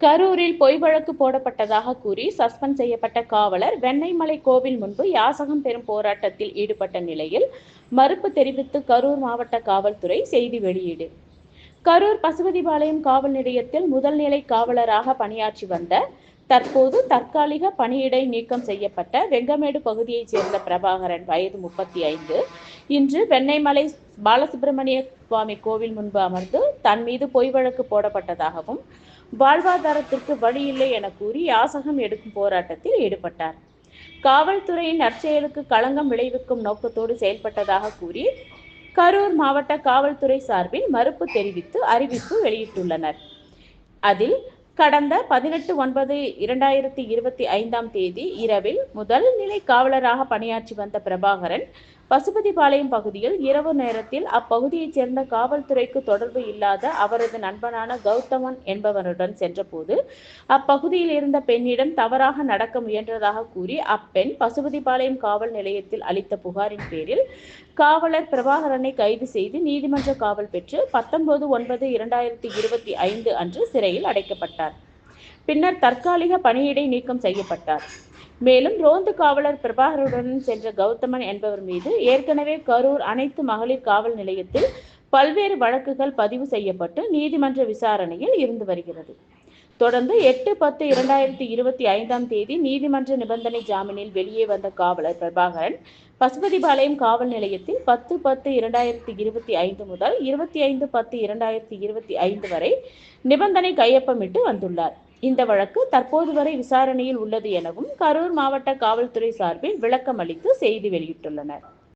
கரூரில் பொய் வழக்கு போடப்பட்டதாக கூறி சஸ்பெண்ட் செய்யப்பட்ட காவலர் வெண்ணைமலை கோவில் முன்பு யாசகம் பெறும் போராட்டத்தில் ஈடுபட்ட நிலையில் மறுப்பு தெரிவித்து கரூர் மாவட்ட காவல்துறை செய்தி வெளியீடு. கரூர் பசுபதிபாளையம் காவல் நிலையத்தில் முதல்நிலை காவலராக பணியாற்றி வந்த தற்போது தற்காலிக பணியிடை நீக்கம் செய்யப்பட்ட வெங்கமேடு பகுதியைச் சேர்ந்த பிரபாகரன் வயது முப்பத்தி ஐந்து இன்று வெண்ணைமலை பாலசுப்பிரமணிய சுவாமி கோவில் முன்பு அமர்ந்து தன் மீது பொய் வழக்கு போடப்பட்டதாகவும் வாழ்வாதாரத்திற்கு வழி இல்லை என கூறி யாசகம் எடுக்கும் போராட்டத்தில் ஈடுபட்டார். காவல்துறையின் நற்செயலுக்கு களங்கம் விளைவிக்கும் நோக்கத்தோடு செயல்பட்டதாக கூறி கரூர் மாவட்ட காவல்துறை சார்பில் மறுப்பு தெரிவித்து அறிவிப்பு வெளியிட்டுள்ளனர். அதில் கடந்த பதினெட்டு ஒன்பது இரண்டாயிரத்தி இருபத்தி ஐந்தாம் தேதி இரவில் முதல் நிலை காவலராக பணியாற்றி வந்த பிரபாகரன் பசுபதிபாளையம் பகுதியில் இரவு நேரத்தில் அப்பகுதியைச் சேர்ந்த காவல்துறைக்கு தொடர்பு இல்லாத அவரது நண்பனான கௌதமன் என்பவருடன் சென்றபோது அப்பகுதியில் இருந்த பெண்ணிடம் தவறாக நடக்க முயன்றதாக கூறி அப்பெண் பசுபதிபாளையம் காவல் நிலையத்தில் அளித்த புகாரின் பேரில் காவலர் பிரபாகரனை கைது செய்து நீதிமன்ற காவல் பெற்று பத்தொன்பது ஒன்பது இரண்டாயிரத்தி இருபத்தி ஐந்து அன்று சிறையில் அடைக்கப்பட்டார். பின்னர் தற்காலிக பணியிடை நீக்கம் செய்யப்பட்டார். மேலும் ரோந்து காவலர் பிரபாகருடன் சென்ற கௌதமன் என்பவர் மீது ஏற்கனவே கரூர் அனைத்து மகளிர் காவல் நிலையத்தில் பல்வேறு வழக்குகள் பதிவு செய்யப்பட்டு நீதிமன்ற விசாரணையில் இருந்து வருகிறது. தொடர்ந்து எட்டு பத்து இரண்டாயிரத்தி இருபத்தி ஐந்தாம் தேதி நீதிமன்ற நிபந்தனை ஜாமீனில் வெளியே வந்த காவலர் பிரபாகரன் பசுபதிபாளையம் காவல் நிலையத்தில் பத்து பத்து இரண்டாயிரத்தி இருபத்தி ஐந்து முதல் இருபத்தி ஐந்து பத்து இரண்டாயிரத்தி இருபத்தி ஐந்து வரை நிபந்தனை கையொப்பமிட்டு வந்துள்ளார். இந்த வழக்கு தற்போது வரை விசாரணையில் உள்ளது எனவும் கரூர் மாவட்ட காவல்துறை சார்பில் விளக்கம் அளித்து செய்தி வெளியிட்டுள்ளனர்.